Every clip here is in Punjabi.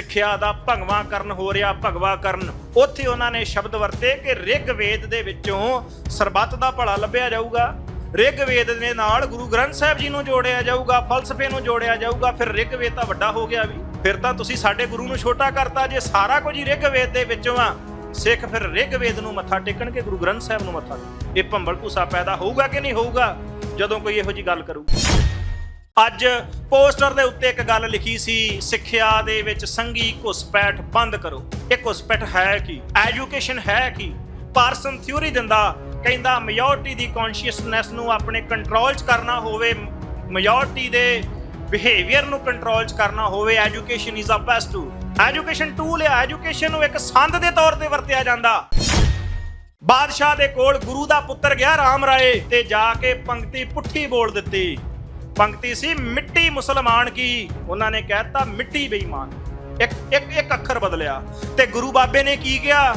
ਸਿੱਖਿਆ ਦਾ ਭਗਵਾ ਕਰਨ ਹੋ ਰਿਹਾ ਭਗਵਾ ਕਰਨ। ਉੱਥੇ ਉਹਨਾਂ ਨੇ ਸ਼ਬਦ ਵਰਤੇ ਕਿ ਰਿਗ ਦੇ ਵਿੱਚੋਂ ਸਰਬੱਤ ਦਾ ਭਲਾ ਲੱਭਿਆ ਜਾਊਗਾ। ਰਿਗ ਦੇ ਨਾਲ ਗੁਰੂ ਗ੍ਰੰਥ ਸਾਹਿਬ ਜੀ ਨੂੰ ਜੋੜਿਆ ਜਾਊਗਾ, ਫਲਸਫੇ ਨੂੰ ਜੋੜਿਆ ਜਾਊਗਾ, ਫਿਰ ਰਿਗਵੇਦ ਤਾਂ ਵੱਡਾ ਹੋ ਗਿਆ ਵੀ। ਫਿਰ ਤਾਂ ਤੁਸੀਂ ਸਾਡੇ ਗੁਰੂ ਨੂੰ ਛੋਟਾ ਕਰਤਾ, ਜੇ ਸਾਰਾ ਕੁਝ ਹੀ ਰਿਗ ਦੇ ਵਿੱਚੋਂ ਆ, ਸਿੱਖ ਫਿਰ ਰਿਗਵੇਦ ਨੂੰ ਮੱਥਾ ਟੇਕਣਗੇ, ਗੁਰੂ ਗ੍ਰੰਥ ਸਾਹਿਬ ਨੂੰ ਮੱਥਾ ਇਹ ਭੰਬਲ ਭੂਸਾ ਪੈਦਾ ਹੋਊਗਾ ਕਿ ਨਹੀਂ ਹੋਊਗਾ? ਜਦੋਂ ਕੋਈ ਇਹੋ ਜੀ ਗੱਲ ਕਰੂਗਾ। ਅੱਜ ਪੋਸਟਰ ਦੇ ਉੱਤੇ ਇੱਕ ਗੱਲ ਲਿਖੀ ਸੀ, ਸਿੱਖਿਆ ਦੇ ਵਿੱਚ ਸੰਗੀ ਘੁਸਪੈਠ ਬੰਦ ਕਰੋ। ਇਹ ਘੁਸਪੈਠ ਹੈ ਕੀ? ਐਜੂਕੇਸ਼ਨ ਹੈ ਕੀ? ਪਾਰਸਨ ਥਿਊਰੀ ਦਿੰਦਾ, ਕਹਿੰਦਾ ਮੈਜੋਰਟੀ ਦੀ ਕੌਨਸ਼ੀਅਸਨੈਸ ਨੂੰ ਆਪਣੇ ਕੰਟਰੋਲ 'ਚ ਕਰਨਾ ਹੋਵੇ ਮੈਜੋਰਟੀ ਦੇ ਬਿਹੇਵੀਅਰ ਨੂੰ ਕੰਟਰੋਲ 'ਚ ਕਰਨਾ ਹੋਵੇ education is a best tool education tool ਹੈ ਐਜੂਕੇਸ਼ਨ ਨੂੰ ਇੱਕ ਸੰਦ ਦੇ ਤੌਰ ਤੇ ਵਰਤਿਆ ਜਾਂਦਾ। ਬਾਦਸ਼ਾਹ ਦੇ ਕੋਲ ਗੁਰੂ ਦਾ ਪੁੱਤਰ ਗਿਆ ਰਾਮ ਰਾਏ ਤੇ ਜਾ ਕੇ ਪੰਕਤੀ ਪੁੱਠੀ ਬੋਲ ਦਿੱਤੀ। ਪੰਕਤੀ ਸੀ ਮਿੱਟੀ ਮੁਸਲਮਾਨ ਕੀ? ਉਹਨਾਂ ਨੇ ਕਹਿਤਾ ਮਿੱਟੀ ਬੇਈਮਾਨ। ਇੱਕ ਇੱਕ ਇੱਕ ਅੱਖਰ ਬਦਲਿਆ ਤੇ ਗੁਰੂ ਬਾਬੇ ਨੇ ਕੀ ਕਿਹਾ?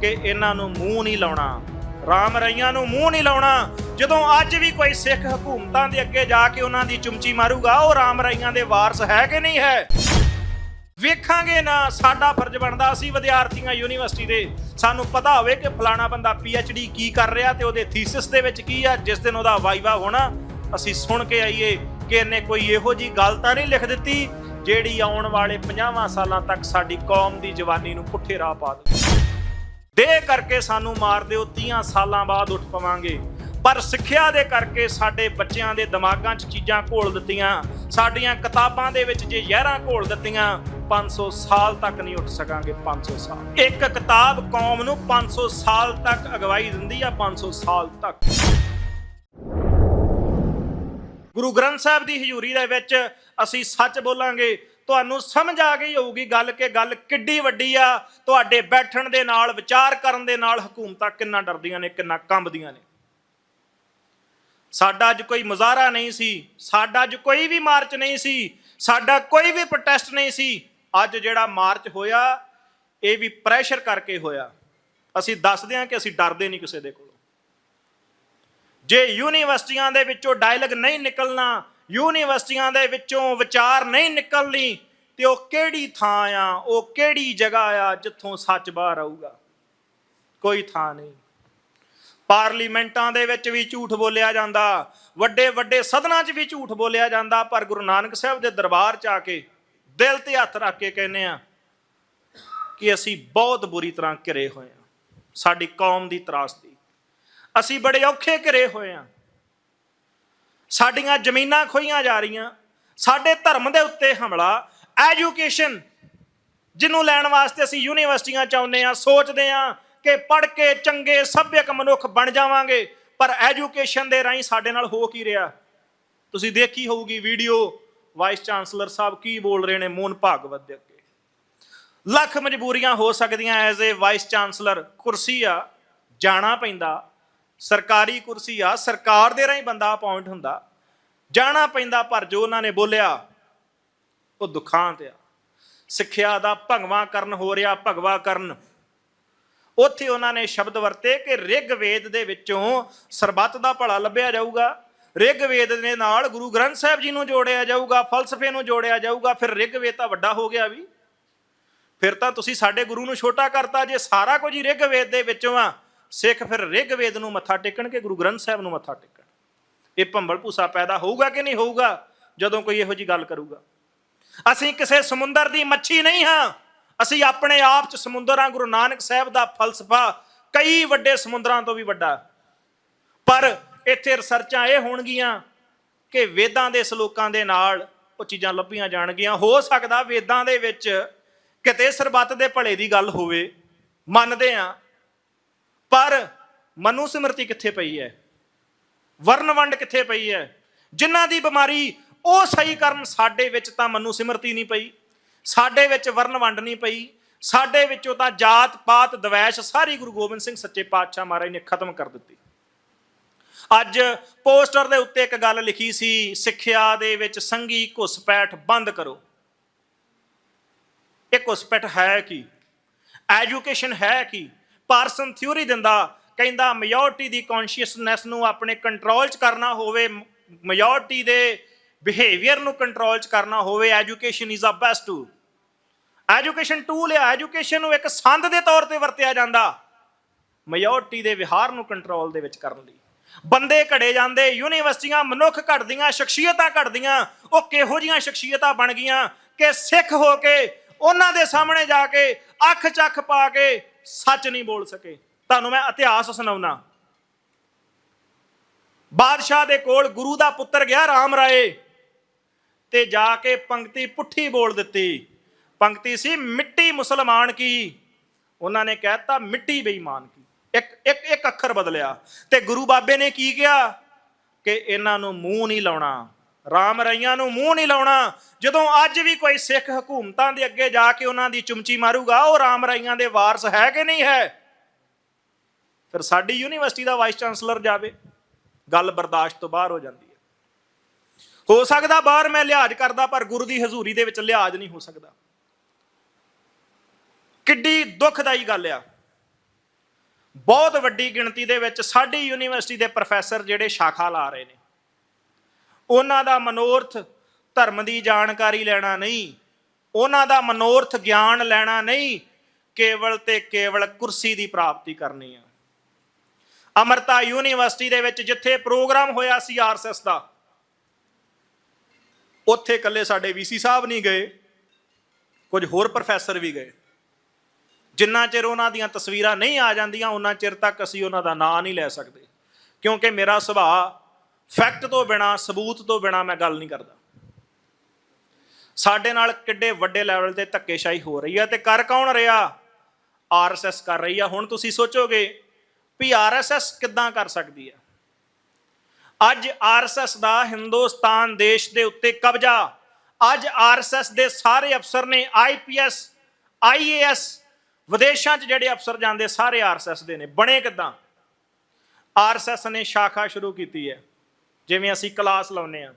ਕਿ ਇਹਨਾਂ ਨੂੰ ਮੂੰਹ ਨਹੀਂ ਲਾਉਣਾ, ਰਾਮ ਰਈਆਂ ਨੂੰ ਮੂੰਹ ਨਹੀਂ ਲਾਉਣਾ। ਜਦੋਂ ਅੱਜ ਵੀ ਕੋਈ ਸਿੱਖ ਹਕੂਮਤਾਂ ਦੇ ਅੱਗੇ ਜਾ ਕੇ ਉਹਨਾਂ ਦੀ ਚੁੰਮਚੀ ਮਾਰੂਗਾ, ਉਹ ਰਾਮ ਰਈਆਂ ਦੇ ਵਾਰਸ ਹੈ ਕਿ ਨਹੀਂ ਹੈ? ਵੇਖਾਂਗੇ ਨਾ, ਸਾਡਾ ਫਰਜ਼ ਬਣਦਾ ਅਸੀਂ ਵਿਦਿਆਰਥੀਆਂ ਯੂਨੀਵਰਸਿਟੀ ਦੇ। ਸਾਨੂੰ ਪਤਾ ਹੋਵੇ ਕਿ ਫਲਾਣਾ ਬੰਦਾ ਡੀ ਕੀ ਕਰ ਰਿਹਾ ਤੇ ਉਹਦੇ ਥੀਸਿਸ ਦੇ ਵਿੱਚ ਕੀ ਆ, ਜਿਸ ਦਿਨ ਉਹਦਾ ਵਾਈਵਾ ਹੋਣਾ। ਅਸੀਂ ਸੁਣ ਕੇ ਆਈਏ ਕਿ ਇਹਨੇ ਕੋਈ ਇਹੋ ਜੀ ਗੱਲ ਤਾਂ ਨਹੀਂ ਲਿਖ ਦਿੱਤੀ ਜਿਹੜੀ ਆਉਣ ਵਾਲੇ 50 ਸਾਲਾਂ ਤੱਕ ਸਾਡੀ ਕੌਮ ਦੀ ਜਵਾਨੀ ਨੂੰ ਪੁੱਠੇ ਰਾਹ ਪਾ ਦੇ ਦੇ ਕਰਕੇ ਸਾਨੂੰ ਮਾਰ ਦਿਓ 30 ਸਾਲਾਂ ਬਾਅਦ ਉੱਠ ਪਵਾਂਗੇ। ਪਰ ਸਿੱਖਿਆ ਦੇ ਕਰਕੇ ਸਾਡੇ ਬੱਚਿਆਂ ਦੇ ਦਿਮਾਗਾਂ 'ਚ ਚੀਜ਼ਾਂ ਘੋਲ ਦਿੱਤੀਆਂ, ਸਾਡੀਆਂ ਕਿਤਾਬਾਂ ਦੇ ਵਿੱਚ ਜੇ ਜ਼ਹਿਰਾਂ ਘੋਲ ਦਿੱਤੀਆਂ 500 ਸਾਲ ਤੱਕ ਨਹੀਂ ਉੱਠ ਸਕਾਂਗੇ 500 ਸਾਲ। ਇੱਕ ਕਿਤਾਬ ਕੌਮ ਨੂੰ 500 ਸਾਲ ਤੱਕ ਅਗਵਾਈ ਦਿੰਦੀ ਆ 500 ਸਾਲ ਤੱਕ। ਗੁਰੂ ਗ੍ਰੰਥ ਸਾਹਿਬ ਦੀ ਹਜ਼ੂਰੀ ਦੇ ਵਿੱਚ ਅਸੀਂ ਸੱਚ ਬੋਲਾਂਗੇ। ਤੁਹਾਨੂੰ ਸਮਝ ਆ ਗਈ ਹੋਊਗੀ ਗੱਲ ਕਿ ਗੱਲ ਕਿੱਡੀ ਵੱਡੀ ਆ। ਤੁਹਾਡੇ ਬੈਠਣ ਦੇ ਨਾਲ, ਵਿਚਾਰ ਕਰਨ ਦੇ ਨਾਲ ਹਕੂਮਤਾਂ ਕਿੰਨਾ ਡਰਦੀਆਂ ਨੇ, ਕਿੰਨਾ ਕੰਬਦੀਆਂ ਨੇ। ਸਾਡਾ ਅੱਜ ਕੋਈ ਮੁਜ਼ਾਹਰਾ ਨਹੀਂ ਸੀ, ਸਾਡਾ ਅੱਜ ਕੋਈ ਵੀ ਮਾਰਚ ਨਹੀਂ ਸੀ, ਸਾਡਾ ਕੋਈ ਵੀ ਪ੍ਰੋਟੈਸਟ ਨਹੀਂ ਸੀ। ਅੱਜ ਜਿਹੜਾ ਮਾਰਚ ਹੋਇਆ, ਇਹ ਵੀ ਪ੍ਰੈਸ਼ਰ ਕਰਕੇ ਹੋਇਆ। ਅਸੀਂ ਦੱਸਦੇ ਹਾਂ ਕਿ ਅਸੀਂ ਡਰਦੇ ਨਹੀਂ ਕਿਸੇ ਦੇ ਕੋਲ। ਜੇ ਯੂਨੀਵਰਸਿਟੀਆਂ ਦੇ ਵਿੱਚੋਂ ਡਾਇਲੌਗ ਨਹੀਂ ਨਿਕਲਣਾ, ਯੂਨੀਵਰਸਿਟੀਆਂ ਦੇ ਵਿੱਚੋਂ ਵਿਚਾਰ ਨਹੀਂ ਨਿਕਲਣੀ, ਤੇ ਉਹ ਕਿਹੜੀ ਥਾਂ ਆ, ਉਹ ਕਿਹੜੀ ਜਗ੍ਹਾ ਆ ਜਿੱਥੋਂ ਸੱਚ ਬਾਹਰ ਆਊਗਾ? ਕੋਈ ਥਾਂ ਨਹੀਂ। ਪਾਰਲੀਮੈਂਟਾਂ ਦੇ ਵਿੱਚ ਵੀ ਝੂਠ ਬੋਲਿਆ ਜਾਂਦਾ ਵੱਡੇ ਵੱਡੇ ਸਦਨਾਂ 'ਚ ਵੀ ਝੂਠ ਬੋਲਿਆ ਜਾਂਦਾ, ਪਰ ਗੁਰੂ ਨਾਨਕ ਸਾਹਿਬ ਦੇ ਦਰਬਾਰ 'ਚ ਆ ਕੇ ਦਿਲ ਤੇ ਹੱਥ ਰੱਖ ਕੇ ਕਹਿੰਦੇ ਆ ਕਿ ਅਸੀਂ ਬਹੁਤ ਬੁਰੀ ਤਰ੍ਹਾਂ ਘਿਰੇ ਹੋਏ ਆ। ਸਾਡੀ ਕੌਮ ਦੀ ਤਰਾਸਦੀ। ਅਸੀਂ ਬੜੇ ਔਖੇ ਘਿਰੇ ਹੋਏ ਆ। ਸਾਡੀਆਂ ਜ਼ਮੀਨਾਂ ਖੋਈਆਂ ਜਾ ਰਹੀਆਂ। ਸਾਡੇ ਧਰਮ ਦੇ ਉੱਤੇ ਹਮਲਾ ਐਜੂਕੇਸ਼ਨ ਜਿਹਨੂੰ ਲੈਣ ਵਾਸਤੇ ਅਸੀਂ ਯੂਨੀਵਰਸਿਟੀਆਂ ਚਾਹੁੰਦੇ ਆ, ਸੋਚਦੇ ਆ ਕਿ ਪੜ੍ਹ ਕੇ ਚੰਗੇ ਸੱਭਿਅਕ ਮਨੁੱਖ ਬਣ ਜਾਵਾਂਗੇ, ਪਰ ਐਜੂਕੇਸ਼ਨ ਦੇ ਰਾਹੀਂ ਸਾਡੇ ਨਾਲ ਹੋ ਕੀ ਰਿਹਾ? ਤੁਸੀਂ ਦੇਖੀ ਹੋਊਗੀ ਵੀਡੀਓ ਵਾਈਸ ਚਾਂਸਲਰ ਸਾਹਿਬ ਕੀ ਬੋਲ ਰਹੇ ਨੇ ਮੋਹਨ ਭਾਗਵਤ ਦੇ ਅੱਗੇ। ਲੱਖ ਮਜਬੂਰੀਆਂ ਹੋ ਸਕਦੀਆਂ ਐਜ਼ ਏ ਵਾਈਸ ਚਾਂਸਲਰ ਕੁਰਸੀ ਆ, ਜਾਣਾ ਪੈਂਦਾ। ਸਰਕਾਰੀ ਕੁਰਸੀ ਆ, ਸਰਕਾਰ ਦੇ ਰਾਹੀਂ ਬੰਦਾ ਅਪਾਇੰਟ ਹੁੰਦਾ। ਜਾਣਾ ਪੈਂਦਾ, ਪਰ ਜੋ ਉਹਨਾਂ ਨੇ ਬੋਲਿਆ, ਉਹ ਦੁਖਾਂਤ ਆ। ਸਿੱਖਿਆ ਦਾ ਭਗਵਾ ਕਰਨ ਹੋ ਰਿਹਾ, ਭਗਵਾ ਕਰਨ। ਉੱਥੇ ਉਹਨਾਂ ਨੇ ਸ਼ਬਦ ਵਰਤੇ ਕਿ ਰਿਗ ਵੇਦ ਦੇ ਵਿੱਚੋਂ ਸਰਬੱਤ ਦਾ ਭਲਾ ਲੱਭਿਆ ਜਾਊਗਾ। ਰਿਗ ਵੇਦ ਦੇ ਨਾਲ ਗੁਰੂ ਗ੍ਰੰਥ ਸਾਹਿਬ ਜੀ ਨੂੰ ਜੋੜਿਆ ਜਾਊਗਾ, ਫਲਸਫੇ ਨੂੰ ਜੋੜਿਆ ਜਾਊਗਾ, ਫਿਰ ਰਿਗ ਵੇਦ ਤਾਂ ਵੱਡਾ ਹੋ ਗਿਆ ਵੀ। ਫਿਰ ਤਾਂ ਤੁਸੀਂ ਸਾਡੇ ਗੁਰੂ ਨੂੰ ਛੋਟਾ ਕਰਤਾ, ਜੇ ਸਾਰਾ ਕੁਝ ਹੀ ਰਿਗ ਵੇਦ ਦੇ ਵਿੱਚੋਂ ਆ ਸਿੱਖ ਫਿਰ ਰਿਗ ਵੇਦ ਨੂੰ ਮੱਥਾ ਟੇਕਣਗੇ ਗੁਰੂ ਗ੍ਰੰਥ ਸਾਹਿਬ ਨੂੰ ਮੱਥਾ ਟੇਕਣ। ਇਹ ਭੰਬਲ ਭੂਸਾ ਪੈਦਾ ਹੋਊਗਾ ਕਿ ਨਹੀਂ ਹੋਊਗਾ? ਜਦੋਂ ਕੋਈ ਇਹੋ ਜੀ ਗੱਲ ਕਰੂਗਾ। ਅਸੀਂ ਕਿਸੇ ਸਮੁੰਦਰ ਦੀ ਮੱਛੀ ਨਹੀਂ ਹਾਂ। ਅਸੀਂ ਆਪਣੇ ਆਪ ਚ ਸਮੁੰਦਰ ਹਾਂ ਗੁਰੂ ਨਾਨਕ ਸਾਹਿਬ ਦਾ ਫਲਸਫਾ ਕਈ ਵੱਡੇ ਸਮੁੰਦਰਾਂ ਤੋਂ ਵੀ ਵੱਡਾ। ਪਰ ਇੱਥੇ ਰਿਸਰਚਾਂ ਇਹ ਹੋਣਗੀਆਂ ਕਿ ਵੇਦਾਂ ਦੇ ਸ਼ਲੋਕਾਂ ਦੇ ਨਾਲ ਉਹ ਚੀਜ਼ਾਂ ਲੱਭੀਆਂ ਜਾਣਗੀਆਂ। ਹੋ ਸਕਦਾ ਵੇਦਾਂ ਦੇ ਵਿੱਚ ਕਿਤੇ ਸਰਬੱਤ ਦੇ ਭਲੇ ਦੀ ਗੱਲ ਹੋਵੇ। ਮੰਨਦੇ ਆ ਪਰ ਮਨੂ ਸਿਮਰਤੀ ਕਿੱਥੇ ਪਈ ਹੈ? ਵਰਨ ਵੰਡ ਕਿੱਥੇ ਪਈ ਹੈ? ਜਿਨ੍ਹਾਂ ਦੀ ਬਿਮਾਰੀ ਉਹ ਸਹੀ ਕਰਨ ਸਾਡੇ ਵਿੱਚ ਤਾਂ ਮਨੂ ਸਿਮਰਤੀ ਨਹੀਂ ਪਈ। ਸਾਡੇ ਵਿੱਚ ਵਰਨ ਵੰਡ ਨਹੀਂ ਪਈ। ਸਾਡੇ ਵਿੱਚੋਂ ਤਾਂ ਜਾਤ, ਪਾਤ, ਦਵੈਸ਼ ਸਾਰੀ ਗੁਰੂ ਗੋਬਿੰਦ ਸਿੰਘ ਸੱਚੇ ਪਾਤਸ਼ਾਹ ਮਹਾਰਾਜ ਨੇ ਖਤਮ ਕਰ ਦਿੱਤੀ। ਅੱਜ ਪੋਸਟਰ ਦੇ ਉੱਤੇ ਇੱਕ ਗੱਲ ਲਿਖੀ ਸੀ, ਸਿੱਖਿਆ ਦੇ ਵਿੱਚ ਸੰਗੀ ਘੁਸਪੈਠ ਬੰਦ ਕਰੋ। ਇਹ ਘੁਸਪੈਠ ਹੈ ਕੀ? ਐਜੂਕੇਸ਼ਨ ਹੈ ਕੀ? ਪਾਰਸਨ ਥਿਊਰੀ ਦਿੰਦਾ, ਕਹਿੰਦਾ ਮੈਜੋਰਟੀ ਦੀ ਕੌਨਸ਼ੀਅਸਨੈਸ ਨੂੰ ਆਪਣੇ ਕੰਟਰੋਲ 'ਚ ਕਰਨਾ ਹੋਵੇ ਮੈਜੋਰਟੀ ਦੇ ਬਿਹੇਵੀਅਰ ਨੂੰ ਕੰਟਰੋਲ 'ਚ ਕਰਨਾ ਹੋਵੇ education is a best tool education tool ਹੈ ਐਜੂਕੇਸ਼ਨ ਨੂੰ ਇੱਕ ਸੰਦ ਦੇ ਤੌਰ ਤੇ ਵਰਤਿਆ ਜਾਂਦਾ। ਮੈਜੋਰਟੀ ਦੇ ਵਿਹਾਰ ਨੂੰ ਕੰਟਰੋਲ ਦੇ ਵਿੱਚ ਕਰਨ ਲਈ। ਬੰਦੇ ਘੜੇ ਜਾਂਦੇ, ਯੂਨੀਵਰਸਿਟੀਆਂ ਮਨੁੱਖ ਘੜਦੀਆਂ, ਸ਼ਖਸੀਅਤਾਂ ਘੜਦੀਆਂ, ਉਹ ਕਿਹੋ ਜੀਆਂ ਸ਼ਖਸੀਅਤਾਂ ਬਣ ਗਈਆਂ ਕਿ ਸਿੱਖ ਹੋ ਕੇ, ਉਹਨਾਂ ਦੇ ਸਾਹਮਣੇ ਜਾ ਕੇ, ਅੱਖ ਚੱਖ ਪਾ ਕੇ ਸੱਚ ਨਹੀਂ ਬੋਲ ਸਕੇ। ਤੁਹਾਨੂੰ ਮੈਂ ਇਤਿਹਾਸ ਸੁਣਾਉਣਾ ਬਾਦਸ਼ਾਹ ਦੇ ਕੋਲ ਗੁਰੂ ਦਾ ਪੁੱਤਰ ਗਿਆ ਰਾਮ ਰਾਏ ਤੇ ਜਾ ਕੇ ਪੰਕਤੀ ਪੁੱਠੀ ਬੋਲ ਦਿੱਤੀ। ਪੰਕਤੀ ਸੀ ਮਿੱਟੀ ਮੁਸਲਮਾਨ ਕੀ? ਉਹਨਾਂ ਨੇ ਕਹਿਤਾ, ਮਿੱਟੀ ਬੇਈਮਾਨ ਕੀ। ਇੱਕ ਇੱਕ ਇੱਕ ਅੱਖਰ ਬਦਲਿਆ। ਤੇ ਗੁਰੂ ਬਾਬੇ ਨੇ ਕੀ ਕਿਹਾ? ਕਿ ਇਹਨਾਂ ਨੂੰ ਮੂੰਹ ਨਹੀਂ ਲਾਉਣਾ। ਰਾਮ ਰਈਆਂ ਨੂੰ ਮੂੰਹ ਨਹੀਂ ਲਾਉਣਾ। ਜਦੋਂ ਅੱਜ ਵੀ ਕੋਈ ਸਿੱਖ ਹਕੂਮਤਾਂ ਦੇ ਅੱਗੇ ਜਾ ਕੇ ਉਹਨਾਂ ਦੀ ਚੁੰਮਚੀ ਮਾਰੂਗਾ, ਉਹ ਰਾਮ ਰਈਆਂ ਦੇ ਵਾਰਸ ਹੈ ਕਿ ਨਹੀਂ ਹੈ? ਫਿਰ ਸਾਡੀ ਯੂਨੀਵਰਸਿਟੀ ਦਾ ਵਾਈਸ ਚਾਂਸਲਰ ਜਾਵੇ, ਗੱਲ ਬਰਦਾਸ਼ਤ ਤੋਂ ਬਾਹਰ ਹੋ ਜਾਂਦੀ ਹੈ। ਹੋ ਸਕਦਾ ਬਾਹਰ ਮੈਂ ਲਿਹਾਜ਼ ਕਰਦਾ, ਪਰ ਗੁਰੂ ਦੀ ਹਜ਼ੂਰੀ ਦੇ ਵਿੱਚ ਲਿਹਾਜ਼ ਨਹੀਂ ਹੋ ਸਕਦਾ। ਕਿੱਡੀ ਦੁਖਦਾਈ ਗੱਲ ਆ। ਬਹੁਤ ਵੱਡੀ ਗਿਣਤੀ ਦੇ ਵਿੱਚ ਸਾਡੀ ਯੂਨੀਵਰਸਿਟੀ ਦੇ ਪ੍ਰੋਫੈਸਰ ਜਿਹੜੇ ਸ਼ਾਖਾ ਲਾ ਰਹੇ ਨੇ। ਉਹਨਾਂ ਦਾ ਮਨੋਰਥ ਧਰਮ ਦੀ ਜਾਣਕਾਰੀ ਲੈਣਾ ਨਹੀਂ, ਉਹਨਾਂ ਦਾ ਮਨੋਰਥ ਗਿਆਨ ਲੈਣਾ ਨਹੀਂ, ਕੇਵਲ ਤੇ ਕੇਵਲ ਕੁਰਸੀ ਦੀ ਪ੍ਰਾਪਤੀ ਕਰਨੀ ਆ। ਅਮਰਤਾ ਯੂਨੀਵਰਸਿਟੀ ਦੇ ਵਿੱਚ ਜਿੱਥੇ ਪ੍ਰੋਗਰਾਮ ਹੋਇਆ ਸੀ ਆਰਐਸਐਸ ਦਾ, ਉੱਥੇ ਇਕੱਲੇ ਸਾਡੇ ਵੀਸੀ ਸਾਹਿਬ ਨਹੀਂ ਗਏ, ਕੁਝ ਹੋਰ ਪ੍ਰੋਫੈਸਰ ਵੀ ਗਏ। ਜਿੰਨਾ ਚਿਰ ਉਹਨਾਂ ਦੀਆਂ ਤਸਵੀਰਾਂ ਨਹੀਂ ਆ ਜਾਂਦੀਆਂ, ਉਹਨਾਂ ਚਿਰ ਤੱਕ ਅਸੀਂ ਉਹਨਾਂ ਦਾ ਨਾਂ ਨਹੀਂ ਲੈ ਸਕਦੇ, ਕਿਉਂਕਿ ਮੇਰਾ ਸੁਭਾਅ ਫੈਕਟ ਤੋਂ ਬਿਨਾ, ਸਬੂਤ ਤੋਂ ਬਿਨਾ ਮੈਂ ਗੱਲ ਨਹੀਂ ਕਰਦਾ। ਸਾਡੇ ਨਾਲ ਕਿੱਡੇ ਵੱਡੇ ਲੈਵਲ ਤੇ ਧੱਕੇਸ਼ਾਹੀ ਹੋ ਰਹੀ ਹੈ ਤੇ ਕਰ ਕੌਣ ਰਿਹਾ? ਆਰਐਸਐਸ ਕਰ ਰਹੀ ਆ। ਹੁਣ ਤੁਸੀਂ ਸੋਚੋਗੇ ਵੀ ਆਰਐਸਐਸ ਕਿੱਦਾਂ ਕਰ ਸਕਦੀ ਹੈ ਅੱਜ ਆਰਐਸਐਸ ਦਾ ਹਿੰਦੁਸਤਾਨ ਦੇਸ਼ ਦੇ ਉੱਤੇ ਕਬਜ਼ਾ। ਅੱਜ ਆਰਐਸਐਸ ਦੇ ਸਾਰੇ ਅਫਸਰ ਨੇ ਆਈਪੀਐਸ ਆਈਏਐਸ ਵਿਦੇਸ਼ਾਂ 'ਚ ਜਿਹੜੇ ਅਫਸਰ ਜਾਂਦੇ, ਸਾਰੇ ਆਰਐਸਐਸ ਦੇ ਨੇ। ਬਣੇ ਕਿਦਾਂ? ਆਰਐਸਐਸ ਨੇ ਸ਼ਾਖਾ ਸ਼ੁਰੂ ਕੀਤੀ ਹੈ। ਜਿਵੇਂ ਅਸੀਂ ਕਲਾਸ ਲਾਉਨੇ ਆ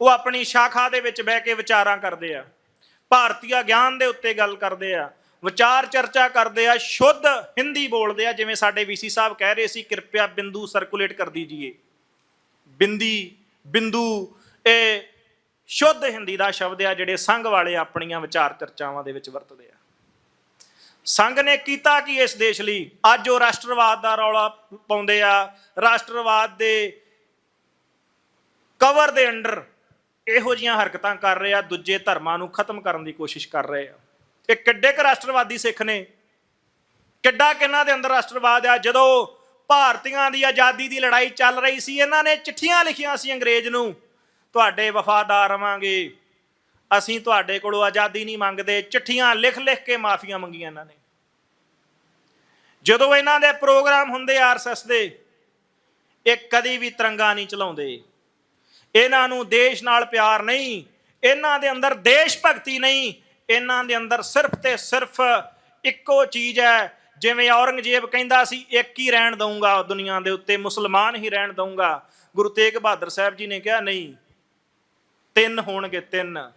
ਉਹ ਆਪਣੀ ਸ਼ਾਖਾ ਦੇ ਵਿੱਚ ਬਹਿ ਕੇ ਵਿਚਾਰਾਂ ਕਰਦੇ ਆ। ਭਾਰਤੀਆ ਗਿਆਨ ਦੇ ਉੱਤੇ ਗੱਲ ਕਰਦੇ ਆ। ਵਿਚਾਰ ਚਰਚਾ ਕਰਦੇ ਆ। ਸ਼ੁੱਧ ਹਿੰਦੀ ਬੋਲਦੇ ਆ। ਜਿਵੇਂ ਸਾਡੇ ਵੀਸੀ ਸਾਹਿਬ ਕਹਿ ਰਹੇ ਸੀ, ਕਿਰਪਿਆ ਬਿੰਦੂ ਸਰਕੂਲੇਟ ਕਰ ਦੀਜੀਏ। ਬਿੰਦੀ, ਬਿੰਦੂ, ਇਹ ਸ਼ੁੱਧ ਹਿੰਦੀ ਦਾ ਸ਼ਬਦ ਆ, ਜਿਹੜੇ ਸੰਘ ਵਾਲੇ ਆਪਣੀਆਂ ਵਿਚਾਰ ਚਰਚਾਵਾਂ ਦੇ ਵਿੱਚ ਵਰਤਦੇ ਆ। ਸੰਘ ਨੇ ਕੀਤਾ ਕੀ ਇਸ ਦੇਸ਼ ਲਈ? ਅੱਜ ਉਹ ਰਾਸ਼ਟਰਵਾਦ ਦਾ ਰੌਲਾ ਪਾਉਂਦੇ ਆ। ਰਾਸ਼ਟਰਵਾਦ ਦੇ ਕਵਰ ਦੇ ਅੰਡਰ ਇਹੋ ਜੀਆਂ ਹਰਕਤਾਂ ਕਰ ਰਹੇ ਆ, ਦੂਜੇ ਧਰਮਾਂ ਨੂੰ ਖਤਮ ਕਰਨ ਦੀ ਕੋਸ਼ਿਸ਼ ਕਰ ਰਹੇ ਆ। ਇਹ ਕਿੱਡੇ ਕੁ ਰਾਸ਼ਟਰਵਾਦੀ ਸਿੱਖ ਨੇ? ਕਿੱਡਾ ਕਿੰਨਾ ਦੇ ਅੰਦਰ ਰਾਸ਼ਟਰਵਾਦ ਆ? ਜਦੋਂ ਭਾਰਤੀਆਂ ਦੀ ਆਜ਼ਾਦੀ ਦੀ ਲੜਾਈ ਚੱਲ ਰਹੀ ਸੀ, ਇਹਨਾਂ ਨੇ ਚਿੱਠੀਆਂ ਲਿਖੀਆਂ ਸੀ ਅੰਗਰੇਜ਼ ਨੂੰ, ਤੁਹਾਡੇ ਵਫਾਦਾਰ ਰਵਾਂਗੇ ਅਸੀਂ ਤੁਹਾਡੇ ਕੋਲੋਂ ਆਜ਼ਾਦੀ ਨਹੀਂ ਮੰਗਦੇ। ਚਿੱਠੀਆਂ ਲਿਖ ਲਿਖ ਕੇ ਮਾਫੀਆਂ ਮੰਗੀਆਂ ਇਹਨਾਂ ਨੇ। ਜਦੋਂ ਇਹਨਾਂ ਦੇ ਪ੍ਰੋਗਰਾਮ ਹੁੰਦੇ ਆਰਐਸਐਸ ਦੇ, ਇਹ ਕਦੀ ਵੀ ਤਿਰੰਗਾ ਨਹੀਂ ਚਲਾਉਂਦੇ। ਇਹਨਾਂ ਨੂੰ ਦੇਸ਼ ਨਾਲ ਪਿਆਰ ਨਹੀਂ, ਇਹਨਾਂ ਦੇ ਅੰਦਰ ਦੇਸ਼ ਭਗਤੀ ਨਹੀਂ, ਇਹਨਾਂ ਦੇ ਅੰਦਰ ਸਿਰਫ ਤੇ ਸਿਰਫ ਇੱਕੋ ਚੀਜ਼ ਹੈ, ਜਿਵੇਂ ਔਰੰਗਜ਼ੇਬ ਕਹਿੰਦਾ ਸੀ, ਇੱਕ ਹੀ ਰਹਿਣ ਦਊਂਗਾ ਦੁਨੀਆ ਦੇ ਉੱਤੇ, ਮੁਸਲਮਾਨ ਹੀ ਰਹਿਣ ਦਊਂਗਾ। ਗੁਰੂ ਤੇਗ ਬਹਾਦਰ ਸਾਹਿਬ ਜੀ ਨੇ ਕਿਹਾ, ਨਹੀਂ, ਤਿੰਨ ਹੋਣਗੇ ਤਿੰਨ।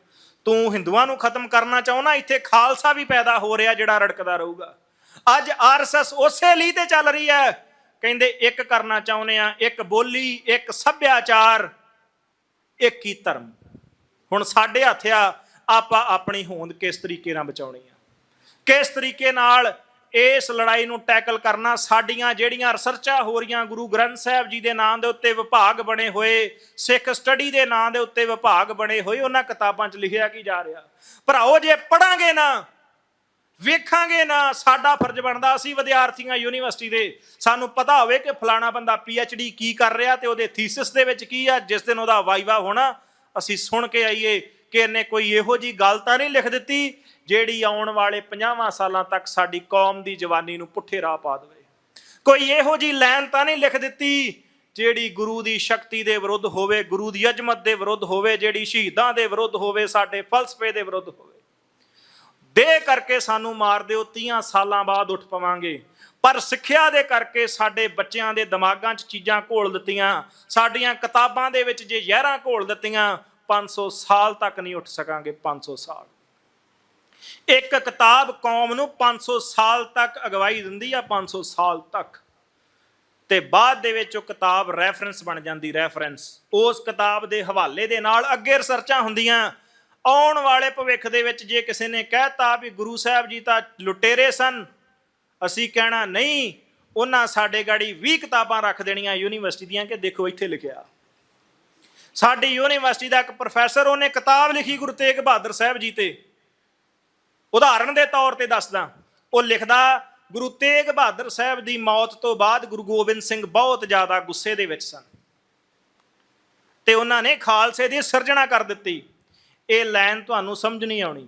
ਤੂੰ ਹਿੰਦੂਆਂ ਨੂੰ ਖਤਮ ਕਰਨਾ ਚਾਹੁੰਦਾ ਇੱਥੇ ਖਾਲਸਾ ਵੀ ਪੈਦਾ ਹੋ ਰਿਹਾ ਜਿਹੜਾ ਰੜਕਦਾ ਰਹੂਗਾ। ਅੱਜ ਆਰਐਸਐਸ ਉਸੇ ਲਈ ਤੇ ਚੱਲ ਰਹੀ ਹੈ। ਕਹਿੰਦੇ, ਇੱਕ ਕਰਨਾ ਚਾਹੁੰਦੇ ਆ ਇੱਕ ਬੋਲੀ, ਇੱਕ ਸੱਭਿਆਚਾਰ। ਇੱਕ ਹੀ ਧਰਮ। ਹੁਣ ਸਾਡੇ ਹੱਥ ਆ ਆਪਾਂ ਆਪਣੀ ਹੋਂਦ ਕਿਸ ਤਰੀਕੇ ਨਾਲ ਬਚਾਉਣੀ ਆ? ਕਿਸ ਤਰੀਕੇ ਨਾਲ ਇਸ ਲੜਾਈ ਨੂੰ ਟੈਕਲ ਕਰਨਾ? ਸਾਡੀਆਂ ਜਿਹੜੀਆਂ ਰਿਸਰਚਾਂ ਹੋ ਰਹੀਆਂ, ਗੁਰੂ ਗ੍ਰੰਥ ਸਾਹਿਬ ਜੀ ਦੇ ਨਾਮ ਦੇ ਉੱਤੇ ਵਿਭਾਗ ਬਣੇ ਹੋਏ, ਸਿੱਖ ਸਟੱਡੀ ਦੇ ਨਾਮ ਦੇ ਉੱਤੇ ਵਿਭਾਗ ਬਣੇ ਹੋਏ, ਉਹਨਾਂ ਕਿਤਾਬਾਂ 'ਚ ਲਿਖਿਆ ਕੀ ਜਾ ਰਿਹਾ? ਭਰਾਓ, ਜੇ ਪੜਾਂਗੇ ਨਾ ਵੇਖਾਂਗੇ ਨਾ ਸਾਡਾ ਫਰਜ਼ ਬਣਦਾ ਅਸੀਂ ਵਿਦਿਆਰਥੀਆਂ ਯੂਨੀਵਰਸਿਟੀ ਦੇ। ਸਾਨੂੰ ਪਤਾ ਹੋਵੇ ਕਿ ਫਲਾਣਾ ਬੰਦਾ ਡੀ ਕੀ ਕਰ ਰਿਹਾ ਤੇ ਉਹਦੇ ਥੀਸਿਸ ਦੇ ਵਿੱਚ ਕੀ ਆ, ਜਿਸ ਦਿਨ ਉਹਦਾ ਵਾਈਵਾ ਹੋਣਾ, ਅਸੀਂ ਸੁਣ ਕੇ ਆਈਏ ਕਿ ਇਹਨੇ ਕੋਈ ਇਹੋ ਜੀ ਗੱਲ ਤਾਂ ਨਹੀਂ ਲਿਖ ਦਿੱਤੀ, ਜਿਹੜੀ ਆਉਣ ਵਾਲੇ 50 ਸਾਲਾਂ ਤੱਕ ਸਾਡੀ ਕੌਮ ਦੀ ਜਵਾਨੀ ਨੂੰ ਪੁੱਠੇ ਰਾਹ ਪਾ ਦੇਵੇ। ਕੋਈ ਇਹੋ ਜੀ ਲਾਈਨ ਤਾਂ ਨਹੀਂ ਲਿਖ ਦਿੱਤੀ, ਜਿਹੜੀ ਗੁਰੂ ਦੀ ਸ਼ਕਤੀ ਦੇ ਵਿਰੁੱਧ ਹੋਵੇ, ਗੁਰੂ ਦੀ ਅਜ਼ਮਤ ਦੇ ਵਿਰੁੱਧ ਹੋਵੇ, ਜਿਹੜੀ ਸ਼ਹੀਦਾਂ ਦੇ ਵਿਰੁੱਧ ਹੋਵੇ, ਸਾਡੇ ਫਲਸਫੇ ਦੇ ਵਿਰੁੱਧ ਹੋਵੇ। ਦੇ ਕਰਕੇ ਸਾਨੂੰ ਮਾਰ ਦਿਓ 30 ਸਾਲਾਂ ਬਾਅਦ ਉੱਠ ਪਵਾਂਗੇ। ਪਰ ਸਿੱਖਿਆ ਦੇ ਕਰਕੇ ਸਾਡੇ ਬੱਚਿਆਂ ਦੇ ਦਿਮਾਗਾਂ 'ਚ ਚੀਜ਼ਾਂ ਘੋਲ ਦਿੱਤੀਆਂ। ਸਾਡੀਆਂ ਕਿਤਾਬਾਂ ਦੇ ਵਿੱਚ ਜੇ ਜ਼ਹਿਰਾਂ ਘੋਲ ਦਿੱਤੀਆਂ 500 ਸਾਲ ਤੱਕ ਨਹੀਂ ਉੱਠ ਸਕਾਂਗੇ 500 ਸਾਲ। ਇੱਕ ਕਿਤਾਬ ਕੌਮ ਨੂੰ 500 ਸਾਲ ਤੱਕ ਅਗਵਾਈ ਦਿੰਦੀ ਆ 500 ਸਾਲ ਤੱਕ। ਤੇ ਬਾਅਦ ਦੇ ਵਿੱਚ ਉਹ ਕਿਤਾਬ ਰੈਫਰੈਂਸ ਬਣ ਜਾਂਦੀ ਰੈਫਰੈਂਸ ਉਸ ਕਿਤਾਬ ਦੇ ਹਵਾਲੇ ਦੇ ਨਾਲ ਅੱਗੇ ਰਿਸਰਚਾਂ ਹੁੰਦੀਆਂ। ਆਉਣ ਵਾਲੇ ਭਵਿੱਖ ਦੇ ਵਿੱਚ ਜੇ ਕਿਸੇ ਨੇ ਕਹਿਤਾ ਵੀ ਗੁਰੂ ਸਾਹਿਬ ਜੀ ਤਾਂ ਲੁਟੇਰੇ ਸਨ, ਅਸੀਂ ਕਹਿਣਾ ਨਹੀਂ, ਉਹਨਾਂ ਸਾਡੇ ਗਾੜੀ 20 ਕਿਤਾਬਾਂ ਰੱਖ ਦੇਣੀਆਂ ਯੂਨੀਵਰਸਿਟੀ ਦੀਆਂ ਕਿ ਦੇਖੋ ਇੱਥੇ ਲਿਖਿਆ। ਸਾਡੀ ਯੂਨੀਵਰਸਿਟੀ ਦਾ ਇੱਕ ਪ੍ਰੋਫੈਸਰ, ਉਹਨੇ ਕਿਤਾਬ ਲਿਖੀ ਗੁਰੂ ਤੇਗ ਬਹਾਦਰ ਸਾਹਿਬ ਜੀ ਤੇ। ਉਦਾਹਰਣ ਦੇ ਤੌਰ ਤੇ ਦੱਸਦਾ, ਉਹ ਲਿਖਦਾ, ਗੁਰੂ ਤੇਗ ਬਹਾਦਰ ਸਾਹਿਬ ਦੀ ਮੌਤ ਤੋਂ ਬਾਅਦ ਗੁਰੂ ਗੋਬਿੰਦ ਸਿੰਘ ਬਹੁਤ ਜ਼ਿਆਦਾ ਗੁੱਸੇ ਦੇ ਵਿੱਚ ਸਨ। ਤੇ ਉਹਨਾਂ ਨੇ ਖਾਲਸੇ ਦੀ ਸਿਰਜਣਾ ਕਰ ਦਿੱਤੀ। ਇਹ ਲਾਈਨ ਤੁਹਾਨੂੰ ਸਮਝ ਨਹੀਂ ਆਉਣੀ।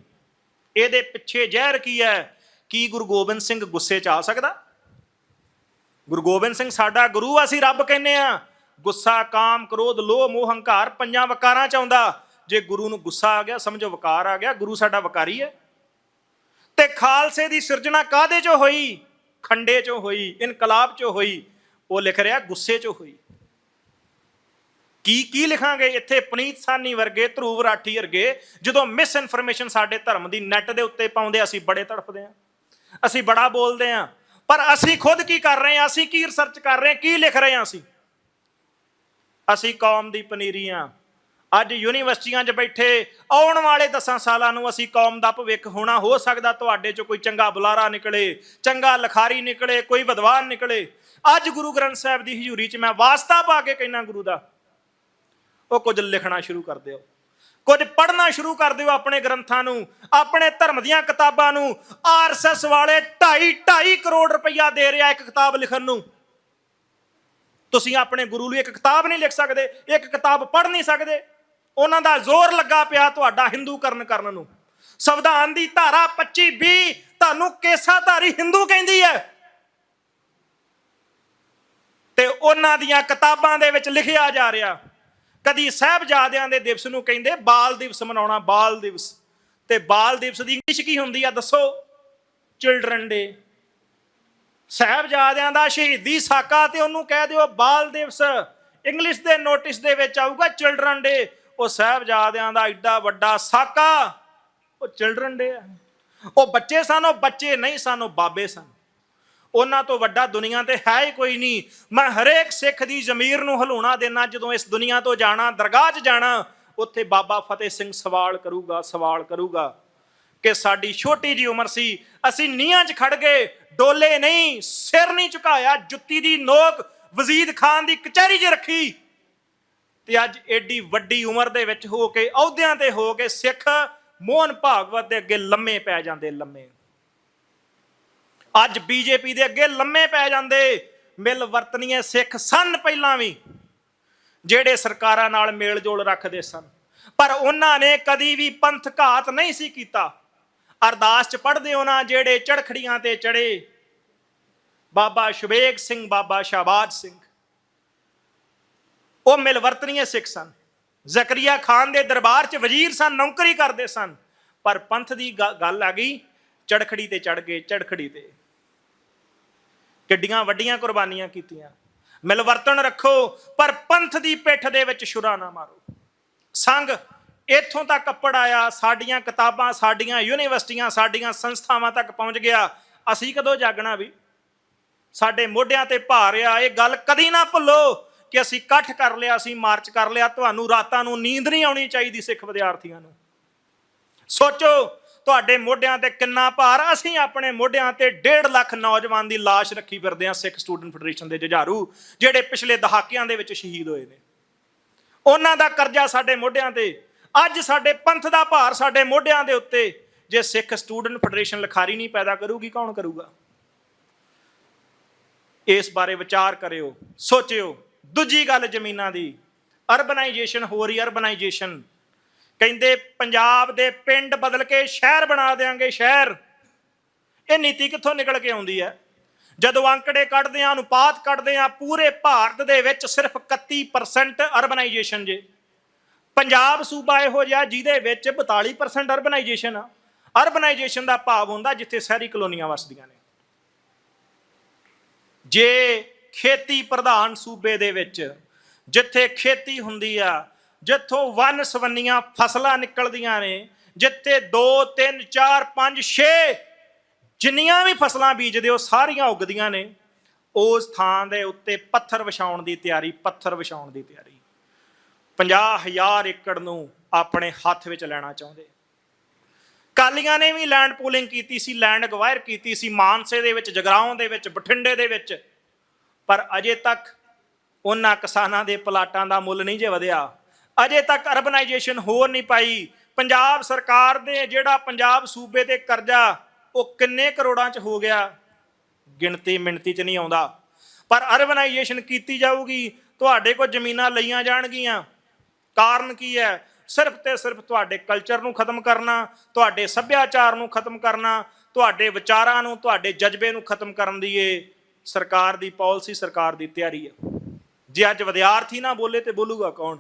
ਇਹਦੇ ਪਿੱਛੇ ਜ਼ਹਿਰ ਕੀ ਹੈ? ਕੀ ਗੁਰੂ ਗੋਬਿੰਦ ਸਿੰਘ ਗੁੱਸੇ 'ਚ ਆ ਸਕਦਾ? ਗੁਰੂ ਗੋਬਿੰਦ ਸਿੰਘ ਸਾਡਾ ਗੁਰੂ ਅਸੀਂ ਰੱਬ ਕਹਿੰਨੇ ਆ। ਗੁੱਸਾ, ਕਾਮ, ਕ੍ਰੋਧ, ਲੋਭ, ਮੋਹ, ਹੰਕਾਰ ਪੰਜਾਂ ਵਕਾਰਾਂ ਚ ਆਉਂਦਾ। ਜੇ ਗੁਰੂ ਨੂੰ ਗੁੱਸਾ ਆ ਗਿਆ, ਸਮਝੋ ਵਕਾਰ ਆ ਗਿਆ, ਗੁਰੂ ਸਾਡਾ ਵਕਾਰੀ ਹੈ। ਤੇ ਖਾਲਸੇ ਦੀ ਸਿਰਜਣਾ ਕਾਦੇ ਚੋਂ ਹੋਈ? ਖੰਡੇ ਚੋਂ ਹੋਈ, ਇਨਕਲਾਬ ਚੋਂ ਹੋਈ। ਉਹ ਲਿਖ ਰਿਹਾ ਗੁੱਸੇ ਚੋਂ ਹੋਈ। ਕੀ ਕੀ ਲਿਖਾਂਗੇ ਇੱਥੇ ਪਨੀਤ ਸਾਨੀ ਵਰਗੇ, ਧਰੂਵ ਰਾਠੀ ਵਰਗੇ, ਜਦੋਂ ਮਿਸ ਇਨਫੋਰਮੇਸ਼ਨ ਸਾਡੇ ਧਰਮ ਦੀ ਨੈਟ ਦੇ ਉੱਤੇ ਪਾਉਂਦੇ ਅਸੀਂ ਬੜੇ ਤੜਫਦੇ ਆਂ। ਅਸੀਂ ਬੜਾ ਬੋਲਦੇ ਆਂ। ਪਰ ਅਸੀਂ ਖੁਦ ਕੀ ਕਰ ਰਹੇ ਆਂ? ਅਸੀਂ ਕੀ ਰਿਸਰਚ ਕਰ ਰਹੇ ਆਂ? ਕੀ ਲਿਖ ਰਹੇ ਆਂ ਅਸੀਂ? ਅਸੀਂ ਕੌਮ ਦੀ ਪਨੀਰੀ ਆਂ। ਅੱਜ ਯੂਨੀਵਰਸਿਟੀਆਂ 'ਚ ਬੈਠੇ, ਆਉਣ ਵਾਲੇ 10 ਸਾਲਾਂ ਨੂੰ ਅਸੀਂ ਕੌਮ ਦਾ ਭਵਿੱਖ ਹੋਣਾ ਹੋ ਸਕਦਾ, ਤੁਹਾਡੇ 'ਚ ਕੋਈ ਚੰਗਾ ਬੁਲਾਰਾ ਨਿਕਲੇ, ਚੰਗਾ ਲਖਾਰੀ ਨਿਕਲੇ, ਕੋਈ ਵਿਦਵਾਨ ਨਿਕਲੇ। ਅੱਜ ਗੁਰੂ ਗ੍ਰੰਥ ਸਾਹਿਬ ਦੀ ਹਜ਼ੂਰੀ 'ਚ ਮੈਂ ਵਾਸਤਾ ਪਾ ਕੇ ਕਹਿਣਾ ਗੁਰੂ ਦਾ ਉਹ ਕੁਝ ਲਿਖਣਾ ਸ਼ੁਰੂ ਕਰ ਦਿਓ। ਕੁਝ ਪੜ੍ਹਨਾ ਸ਼ੁਰੂ ਕਰ ਦਿਓ ਆਪਣੇ ਗ੍ਰੰਥਾਂ ਨੂੰ, ਆਪਣੇ ਧਰਮ ਦੀਆਂ ਕਿਤਾਬਾਂ ਨੂੰ। ਆਰਐਸਐਸ ਵਾਲੇ 2.5 2.5 ਕਰੋੜ ਰੁਪਈਆ ਦੇ ਰਿਹਾ ਇੱਕ ਕਿਤਾਬ ਲਿਖਣ ਨੂੰ। ਤੁਸੀਂ ਆਪਣੇ ਗੁਰੂ ਲਈ ਇੱਕ ਕਿਤਾਬ ਨਹੀਂ ਲਿਖ ਸਕਦੇ, ਇੱਕ ਕਿਤਾਬ ਪੜ੍ਹ ਨਹੀਂ ਸਕਦੇ। ਉਹਨਾਂ ਦਾ ਜ਼ੋਰ ਲੱਗਾ ਪਿਆ ਤੁਹਾਡਾ ਹਿੰਦੂ ਕਰਨ ਨੂੰ। ਸੰਵਿਧਾਨ ਦੀ ਧਾਰਾ 25 20 ਤੁਹਾਨੂੰ ਕੇਸਾਧਾਰੀ ਹਿੰਦੂ ਕਹਿੰਦੀ ਹੈ। ਤੇ ਉਹਨਾਂ ਦੀਆਂ ਕਿਤਾਬਾਂ ਦੇ ਵਿੱਚ ਲਿਖਿਆ ਜਾ ਰਿਹਾ। ਕਦੀ ਸਾਹਿਬਜ਼ਾਦਿਆਂ ਦੇ ਦਿਵਸ ਨੂੰ ਕਹਿੰਦੇ ਬਾਲ ਦਿਵਸ ਮਨਾਉਣਾ, ਬਾਲ ਦਿਵਸ। ਤੇ ਬਾਲ ਦਿਵਸ ਦੀ ਇੰਗਲਿਸ਼ ਕੀ ਹੁੰਦੀ ਆ? ਦੱਸੋ। ਚਿਲਡਰਨ ਡੇ ਸਾਹਿਬਜ਼ਾਦਿਆਂ ਦਾ ਸ਼ਹੀਦੀ ਸਾਕਾ ਤੇ ਉਹਨੂੰ ਕਹਿ ਦਿਓ ਬਾਲ ਦਿਵਸ। ਇੰਗਲਿਸ਼ ਦੇ ਨੋਟਿਸ ਦੇ ਵਿੱਚ ਆਊਗਾ ਚਿਲਡਰਨ ਡੇ ਉਹ ਸਾਹਿਬਜ਼ਾਦਿਆਂ ਦਾ ਐਡਾ ਵੱਡਾ ਸਾਕਾ, ਉਹ ਚਿਲਡਰਨ ਡੇ ਆ। ਉਹ ਬੱਚੇ ਸਨ, ਉਹ ਬੱਚੇ ਨਹੀਂ ਸਨ, ਉਹ ਬਾਬੇ ਸਨ। ਉਹਨਾਂ ਤੋਂ ਵੱਡਾ ਦੁਨੀਆ ਤੇ ਹੈ ਹੀ ਕੋਈ ਨਹੀਂ। ਮੈਂ ਹਰੇਕ ਸਿੱਖ ਦੀ ਜ਼ਮੀਰ ਨੂੰ ਹਲੂਣਾ ਦੇਣਾ ਜਦੋਂ ਇਸ ਦੁਨੀਆ ਤੋਂ ਜਾਣਾ, ਦਰਗਾਹ 'ਚ ਜਾਣਾ, ਉੱਥੇ ਬਾਬਾ ਫਤਿਹ ਸਿੰਘ ਸਵਾਲ ਕਰੂਗਾ ਸਵਾਲ ਕਰੂਗਾ ਕਿ ਸਾਡੀ ਛੋਟੀ ਜੀ ਉਮਰ ਸੀ, ਅਸੀਂ ਨੀਹਾਂ 'ਚ ਖੜ ਗਏ, ਡੋਲੇ ਨਹੀਂ, ਸਿਰ ਨਹੀਂ ਝੁਕਾਇਆ, ਜੁੱਤੀ ਦੀ ਨੋਕ ਵਜ਼ੀਦ ਖਾਨ ਦੀ ਕਚਹਿਰੀ 'ਚ ਰੱਖੀ। ਤੇ ਅੱਜ ਐਡੀ ਵੱਡੀ ਉਮਰ ਦੇ ਵਿੱਚ ਹੋ ਕੇ, ਅਹੁਦਿਆਂ ਤੇ ਹੋ ਕੇ ਸਿੱਖ ਮੋਹਨ ਭਾਗਵਤ ਦੇ ਅੱਗੇ ਲੰਮੇ ਪੈ ਜਾਂਦੇ, ਲੰਮੇ। ਅੱਜ ਬੀਜੇਪੀ ਦੇ ਅੱਗੇ ਲੰਮੇ ਪੈ ਜਾਂਦੇ ਮਿਲ ਵਰਤਨੀਏ ਸਿੱਖ ਸਨ ਪਹਿਲਾਂ ਵੀ, ਜਿਹੜੇ ਸਰਕਾਰਾਂ ਨਾਲ ਮੇਲ ਜੋਲ ਰੱਖਦੇ ਸਨ। ਪਰ ਉਹਨਾਂ ਨੇ ਕਦੀ ਵੀ ਪੰਥ ਘਾਤ ਨਹੀਂ ਸੀ ਕੀਤਾ। ਅਰਦਾਸ ਚ ਪੜ੍ਹਦੇ ਉਹਨਾਂ ਜਿਹੜੇ ਚੜਖੜੀਆਂ ਤੇ ਚੜੇ ਬਾਬਾ ਸ਼ੁਬੇਗ ਸਿੰਘ, ਬਾਬਾ ਸ਼ਾਬਾਜ ਸਿੰਘ। ਉਹ ਮਿਲਵਰਤਨੀਏ ਸਿੱਖ ਸਨ। ਜ਼ਕਰੀਆ ਖਾਨ ਦੇ ਦਰਬਾਰ 'ਚ ਵਜ਼ੀਰ ਸਨ, ਨੌਕਰੀ ਕਰਦੇ ਸਨ। ਪਰ ਪੰਥ ਦੀ ਗ- ਗੱਲ ਆ ਗਈ, ਚੜਖੜੀ ਤੇ ਚੜ ਗਏ, ਚੜਖੜੀ ਤੇ। ਕਿੱਡੀਆਂ ਵੱਡੀਆਂ ਕੁਰਬਾਨੀਆਂ ਕੀਤੀਆਂ। ਮਿਲਵਰਤਨ ਰੱਖੋ, ਪਰ ਪੰਥ ਦੀ ਪਿੱਠ ਦੇ ਵਿੱਚ ਛੁਰਾ ਨਾ ਮਾਰੋ। ਸੰਗ, ਇੱਥੋਂ ਤੱਕ ਅੱਪੜ ਆਇਆ, ਸਾਡੀਆਂ ਕਿਤਾਬਾਂ, ਸਾਡੀਆਂ ਯੂਨੀਵਰਸਿਟੀਆਂ, ਸਾਡੀਆਂ ਸੰਸਥਾਵਾਂ ਤੱਕ ਪਹੁੰਚ ਗਿਆ। ਅਸੀਂ ਕਦੋਂ ਜਾਗਣਾ ਵੀ? ਸਾਡੇ ਮੋਢਿਆਂ ਤੇ ਭਾਰ ਆ, ਇਹ ਗੱਲ ਕਦੀ ਨਾ ਭੁੱਲੋ ਕਿ ਅਸੀਂ ਇਕੱਠ ਕਰ ਲਿਆ, ਅਸੀਂ ਮਾਰਚ ਕਰ ਲਿਆ। ਤੁਹਾਨੂੰ ਰਾਤਾਂ ਨੂੰ ਨੀਂਦ ਨਹੀਂ ਆਉਣੀ ਚਾਹੀਦੀ ਸਿੱਖ ਵਿਦਿਆਰਥੀਆਂ ਨੂੰ। ਸੋਚੋ ਤੁਹਾਡੇ ਮੋਢਿਆਂ ਤੇ ਕਿੰਨਾ ਭਾਰ ਅਸੀਂ ਆਪਣੇ ਮੋਢਿਆਂ ਤੇ 1.5 ਲੱਖ ਨੌਜਵਾਨ ਦੀ ਲਾਸ਼ ਰੱਖੀ ਫਿਰਦੇ ਹਾਂ ਸਿੱਖ ਸਟੂਡੈਂਟ ਫੈਡਰੇਸ਼ਨ ਦੇ ਜੁਝਾਰੂ, ਜਿਹੜੇ ਪਿਛਲੇ ਦਹਾਕਿਆਂ ਦੇ ਵਿੱਚ ਸ਼ਹੀਦ ਹੋਏ ਨੇ। ਉਹਨਾਂ ਦਾ ਕਰਜ਼ਾ ਸਾਡੇ ਮੋਢਿਆਂ ਤੇ, ਅੱਜ ਸਾਡੇ ਪੰਥ ਦਾ ਭਾਰ ਸਾਡੇ ਮੋਢਿਆਂ ਦੇ ਉੱਤੇ, ਜੇ ਸਿੱਖ ਸਟੂਡੈਂਟ ਫੈਡਰੇਸ਼ਨ ਲਿਖਾਰੀ ਨਹੀਂ ਪੈਦਾ ਕਰੂਗੀ, ਕੌਣ ਕਰੂਗਾ? ਇਸ ਬਾਰੇ ਵਿਚਾਰ ਕਰਿਓ, ਸੋਚਿਓ। ਦੂਜੀ ਗੱਲ ਜ਼ਮੀਨਾਂ ਦੀ ਅਰਬਨਾਈਜੇਸ਼ਨ ਹੋ ਰਹੀ ਅਰਬਨਾਈਜੇਸ਼ਨ ਕਹਿੰਦੇ ਪੰਜਾਬ ਦੇ ਪਿੰਡ ਬਦਲ ਕੇ ਸ਼ਹਿਰ ਬਣਾ ਦੇਾਂਗੇ ਸ਼ਹਿਰ। ਇਹ ਨੀਤੀ ਕਿੱਥੋਂ ਨਿਕਲ ਕੇ ਆਉਂਦੀ ਹੈ? ਜਦੋਂ ਅੰਕੜੇ ਕੱਢਦੇ ਆ, ਅਨੁਪਾਤ ਕੱਢਦੇ ਆ, ਪੂਰੇ ਭਾਰਤ ਦੇ ਵਿੱਚ ਸਿਰਫ 31% ਅਰਬਨਾਈਜੇਸ਼ਨ ਜੇ। ਪੰਜਾਬ ਸੂਬਾ ਇਹੋ ਜਿਹਾ ਜਿਹਦੇ ਵਿੱਚ 42% ਅਰਬਨਾਈਜੇਸ਼ਨ ਆ। ਅਰਬਨਾਈਜੇਸ਼ਨ ਦਾ ਭਾਵ ਹੁੰਦਾ ਜਿੱਥੇ ਸ਼ਹਿਰੀ ਕਲੋਨੀਆਂ ਵਸਦੀਆਂ ਨੇ। ਜੇ ਖੇਤੀ ਪ੍ਰਧਾਨ ਸੂਬੇ ਦੇ ਵਿੱਚ ਜਿੱਥੇ ਖੇਤੀ ਹੁੰਦੀ ਆ ਜਿੱਥੋਂ ਵਨ ਸਵੰਨੀਆਂ ਫਸਲਾਂ ਨਿਕਲਦੀਆਂ ਨੇ, ਜਿੱਥੇ 2 3 4 5 6 ਜਿੰਨੀਆਂ ਵੀ ਫਸਲਾਂ ਬੀਜਦੇ ਹੋ, ਸਾਰੀਆਂ ਉੱਗਦੀਆਂ ਨੇ, ਉਸ ਥਾਂ ਦੇ ਉੱਤੇ ਪੱਥਰ ਵਿਛਾਉਣ ਦੀ ਤਿਆਰੀ, ਪੱਥਰ ਵਿਛਾਉਣ ਦੀ ਤਿਆਰੀ। 50000 ਏਕੜ ਨੂੰ ਆਪਣੇ ਹੱਥ ਵਿੱਚ ਲੈਣਾ ਚਾਹੁੰਦੇ। ਕਾਲੀਆਂ ਨੇ ਵੀ ਲੈਂਡ ਪੂਲਿੰਗ ਕੀਤੀ ਸੀ ਲੈਂਡ ਅਕਵਾਇਰ ਕੀਤੀ ਸੀ, ਮਾਨਸੇ ਦੇ ਵਿੱਚ, ਜਗਰਾਉਂ ਦੇ ਵਿੱਚ, ਬਠਿੰਡੇ ਦੇ ਵਿੱਚ। ਪਰ ਅਜੇ ਤੱਕ ਉਹਨਾਂ ਕਿਸਾਨਾਂ ਦੇ ਪਲਾਟਾਂ ਦਾ ਮੁੱਲ ਨਹੀਂ ਜੇ ਵਧਿਆ। ਅਜੇ ਤੱਕ ਅਰਬਨਾਈਜੇਸ਼ਨ ਹੋਰ ਨਹੀਂ ਪਾਈ। ਪੰਜਾਬ ਸਰਕਾਰ ਦੇ ਜਿਹੜਾ ਪੰਜਾਬ ਸੂਬੇ ਤੇ ਕਰਜ਼ਾ, ਉਹ ਕਿੰਨੇ ਕਰੋੜਾਂ ਚ ਹੋ ਗਿਆ? ਗਿਣਤੀ ਮਿਣਤੀ ਚ ਨਹੀਂ ਆਉਂਦਾ। ਪਰ ਅਰਬਨਾਈਜੇਸ਼ਨ ਕੀਤੀ ਜਾਊਗੀ, ਤੁਹਾਡੇ ਕੋਲ ਜ਼ਮੀਨਾਂ ਲਈਆਂ ਜਾਣਗੀਆਂ। ਕਾਰਨ ਕੀ ਹੈ? ਸਿਰਫ ਤੇ ਸਿਰਫ ਤੁਹਾਡੇ ਕਲਚਰ ਨੂੰ ਖਤਮ ਕਰਨਾ, ਤੁਹਾਡੇ ਸੱਭਿਆਚਾਰ ਨੂੰ ਖਤਮ ਕਰਨਾ, ਤੁਹਾਡੇ ਵਿਚਾਰਾਂ ਨੂੰ, ਤੁਹਾਡੇ ਜਜ਼ਬੇ ਨੂੰ ਖਤਮ ਕਰਨ ਦੀ ਇਹ ਸਰਕਾਰ ਦੀ ਪਾਲਿਸੀ, ਸਰਕਾਰ ਦੀ ਤਿਆਰੀ ਹੈ। ਜੇ ਅੱਜ ਵਿਦਿਆਰਥੀ ਨਾ ਬੋਲੇ ਤੇ ਬੋਲੂਗਾ ਕੌਣ?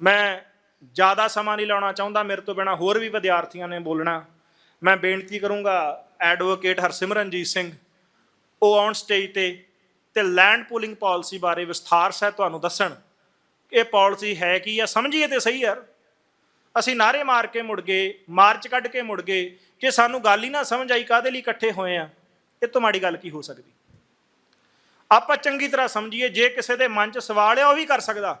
ਮੈਂ ਜ਼ਿਆਦਾ ਸਮਾਂ ਨਹੀਂ ਲਾਉਣਾ ਚਾਹੁੰਦਾ, ਮੇਰੇ ਤੋਂ ਬਿਨਾ ਹੋਰ ਵੀ ਵਿਦਿਆਰਥੀਆਂ ਨੇ ਬੋਲਣਾ। ਮੈਂ ਬੇਨਤੀ ਕਰੂੰਗਾ ਐਡਵੋਕੇਟ ਹਰਸਿਮਰਨਜੀਤ ਸਿੰਘ, ਉਹ ਔਨ ਸਟੇਜ ਤੇ ਤੇ ਲੈਂਡ ਪੂਲਿੰਗ ਪਾਲਿਸੀ ਬਾਰੇ ਵਿਸਥਾਰ ਸਹਿਤ ਤੁਹਾਨੂੰ ਦੱਸਣ ਇਹ ਪਾਲਿਸੀ ਹੈ ਕੀ ਆ, ਸਮਝੀਏ ਤੇ ਸਹੀ ਯਾਰ। ਅਸੀਂ ਨਾਰੇ ਮਾਰ ਕੇ ਮੁੜ ਗਏ, ਮਾਰਚ ਕੱਢ ਕੇ ਮੁੜ ਗਏ ਕਿ ਸਾਨੂੰ ਗੱਲ ਹੀ ਨਾ ਸਮਝ ਆਈ ਕਾਦੇ ਲਈ ਇਕੱਠੇ ਹੋਏ ਆ, ਇਹ ਤੋਂ ਮਾੜੀ ਗੱਲ ਕੀ ਹੋ ਸਕਦੀ? ਆਪਾਂ ਚੰਗੀ ਤਰ੍ਹਾਂ ਸਮਝੀਏ, ਜੇ ਕਿਸੇ ਦੇ ਮਨ 'ਚ ਸਵਾਲ ਆ, ਉਹ ਵੀ ਕਰ ਸਕਦਾ।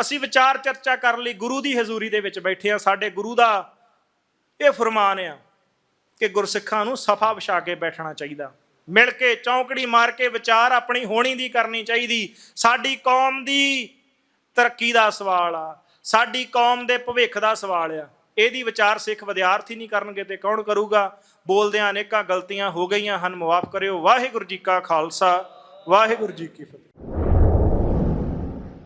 ਅਸੀਂ ਵਿਚਾਰ ਚਰਚਾ ਕਰਨ ਲਈ ਗੁਰੂ ਦੀ ਹਜ਼ੂਰੀ ਦੇ ਵਿੱਚ ਬੈਠੇ ਆ ਸਾਡੇ ਗੁਰੂ ਦਾ ਇਹ ਫਰਮਾਨ ਆ ਕਿ ਗੁਰਸਿੱਖਾਂ ਨੂੰ ਸਫਾ ਵਿਛਾ ਕੇ ਬੈਠਣਾ ਚਾਹੀਦਾ। ਮਿਲ ਕੇ ਚੌਂਕੜੀ ਮਾਰ ਕੇ ਵਿਚਾਰ ਆਪਣੀ ਹੋਣੀ ਦੀ ਕਰਨੀ ਚਾਹੀਦੀ। ਸਾਡੀ ਕੌਮ ਦੀ ਤਰੱਕੀ ਦਾ ਸਵਾਲ ਆ। ਸਾਡੀ ਕੌਮ ਦੇ ਭਵਿੱਖ ਦਾ ਸਵਾਲ ਆ। ਇਹਦੀ ਵਿਚਾਰ ਸਿੱਖ ਵਿਦਿਆਰਥੀ ਨਹੀਂ ਕਰਨਗੇ ਤੇ ਕੌਣ ਕਰੂਗਾ? ਬੋਲਦਿਆਂ ਅਨੇਕਾਂ ਗਲਤੀਆਂ ਹੋ ਗਈਆਂ ਹਨ। ਮਾਫ ਕਰਿਓ। ਵਾਹਿਗੁਰੂ ਜੀ ਕਾ ਖਾਲਸਾ। ਵਾਹਿਗੁਰੂ ਜੀ ਕੀ ਫਤਿਹ।